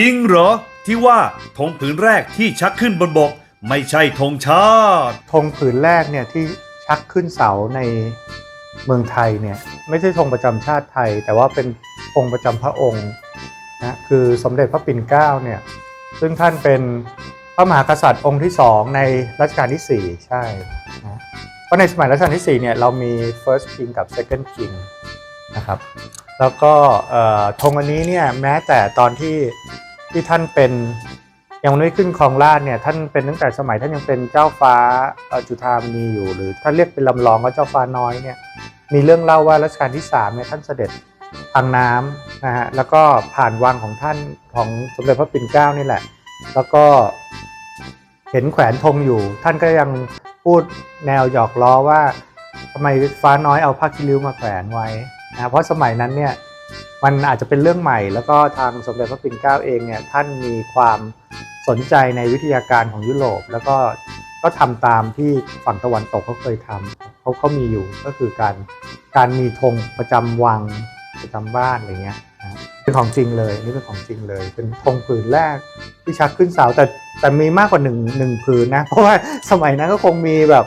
จริงเหรอ ที่ว่าธงผืนแรกที่ชักขึ้นบนบก ไม่ใช่ธงชาติ ธงผืนแรกเนี่ยที่ชักขึ้นเสาในเมืองไทยเนี่ยไม่ใช่ธงประจำชาติไทย แต่ว่าเป็นธงประจำพระองค์นะคือสมเด็จพระปิ่นเกล้าเนี่ยซึ่งท่านเป็นพระมหากษัตริย์องค์ที่สองในรัชกาลที่ 4 ใช่นะเพราะในสมัยรัชกาลที่4เนี่ยเรามี first king กับ second king นะครับแล้วก็ธงอันนี้เนี่ยแม้แต่ตอนที่ ที่ท่านเป็นยังไม่ขึ้นครองราชเนี่ยท่านเป็นตั้งแต่สมัยท่านยังเป็นเจ้าฟ้าจุฑามณีอยู่ หรือท่านเรียกเป็นลำลองว่าเจ้าฟ้าน้อยเนี่ยมีเรื่องเล่าว่ารัชกาลที่3เนี่ยท่านเสด็จทางน้ำนะฮะแล้วก็ผ่านวังของท่านของสมเด็จพระปิ่นเกล้านี่แหละ แล้วก็เห็นแขวนธงอยู่ ท่านก็ยังพูดแนวหยอกล้อว่าทำไมฟ้าน้อยเอาผ้าคีริ้วมาแขวนไว้นะเพราะสมัยนั้นเนี่ย มันอาจจะเป็นเรื่องใหม่ แล้วก็ทางสมเด็จพระปิ่นเกล้าเองเนี่ยท่านมีความสนใจในวิทยาการของยุโรป แล้วก็ก็ทำตามที่ฝั่งตะวันตกเขาเคยทำเขาเขามีอยู่ก็คือการการมีธงประจำวังประจำบ้านอะไรเงี้ยเป็นของจริงเลยนี่เป็นของจริงเลย เป็นธงผืนแรกที่ชักขึ้นเสาแต่แต่มีมากกว่าหนึ่งหนึ่งผืนนะ เพราะว่าสมัยนั้นก็คงมีแบบ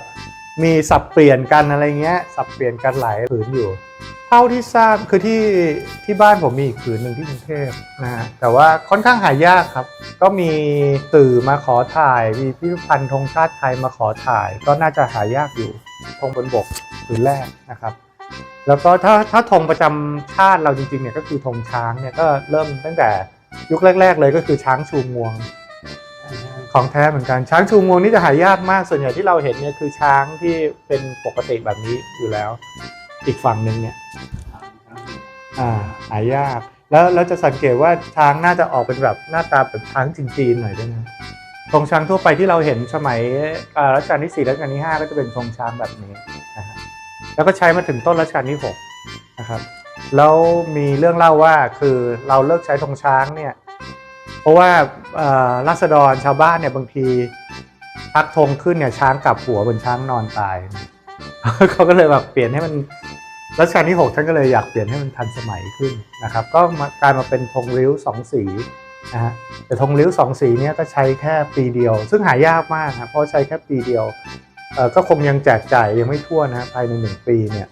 มีสับเปลี่ยนกันอะไรเงี้ยสับเปลี่ยนกันหลายผืนอยู่ ท่าที่ทราบคือที่ที่บ้านผมมีอีกผืนหนึ่งที่กรุงเทพนะฮะแต่ว่าค่อนข้างหายากครับ ก็มีสื่อมาขอถ่าย มีพิพิธภัณฑ์ธงชาติไทยมาขอถ่าย ก็น่าจะหายากอยู่ธงบนบกผืนแรกนะครับแล้วก็ถ้าถ้าธงประจำชาติเราจริงๆเนี่ยก็คือธงช้างเนี่ยก็เริ่มตั้งแต่ยุคแรก ๆ เลยก็คือช้างชูงวง ของแท้เหมือนกันช้างชูงวงนี่จะหายากมากส่วนใหญ่ที่เราเห็นเนี่ยคือช้างที่เป็นปกติแบบนี้อยู่แล้ว อีกฝั่งหนึ่งเนี่ยอ่าหายาก แล้วเราจะสังเกตว่าช้างน่าจะออกเป็นแบบหน้าตาแบบช้างจีนๆหน่อยด้วยนะธงช้างทั่วไปที่เราเห็นสมัยรัชกาลที่4รัชกาลที่5ก็จะเป็นธงช้างแบบนี้นะฮะแล้วก็ใช้มาถึงต้นรัชกาลที่6นะครับแล้วมีเรื่องเล่าว่าคือเราเลิกใช้ธงช้างเนี่ยเพราะว่าราษฎรชาวบ้านเนี่ยบางทีพักธงขึ้นเนี่ยช้างกลับหัวบนช้างนอนตาย เขาก็เลยแบบเปลี่ยนให้มัน รัชกาลที่ 6 ท่านก็เลยอยากเปลี่ยนให้มันทันสมัยขึ้นนะครับ ก็กลายมาเป็นธงริ้วสองสีนะฮะแต่ธงริ้วสองสีเนี่ยก็ใช้แค่ปีเดียว ซึ่งหายากมากครับเพราะใช้แค่ปีเดียวเอ่อก็คงยังแจกจ่ายยังไม่ทั่วนะฮะภายในหนึ่งปีเนี่ย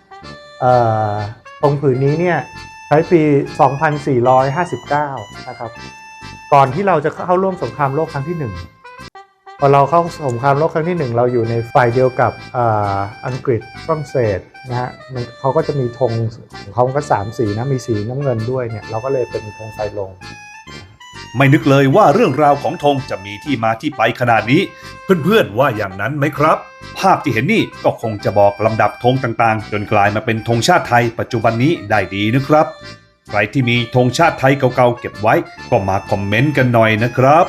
เอ่อธงผืนนี้เนี่ยใช้ปี 2459 นะครับ ก่อนที่เราจะเข้าร่วมสงครามโลกครั้งที่หนึ่ง พอเราเข้าสงครามโลกครั้งที่หนึ่งเราอยู่ในฝ่ายเดียวกับอ,อังกฤษฝรั่งเศสนะฮะมันเขาก็จะมีธงของเขาก็สามสีนะมีสีน้ำเงินด้วยเนี่ยเราก็เลยเป็นธงไฟลง ไม่นึกเลยว่าเรื่องราวของธงจะมีที่มาที่ไปขนาดนี้ เพื่อนๆว่าอย่างนั้นไหมครับ ภาพที่เห็นนี่ก็คงจะบอกลำดับธงต่างๆ จนกลายมาเป็นธงชาติไทยปัจจุบันนี้ได้ดีนะครับ ใครที่มีธงชาติไทยเก่าๆเก็บไว้ ก็มาคอมเมนต์กันหน่อยนะครับ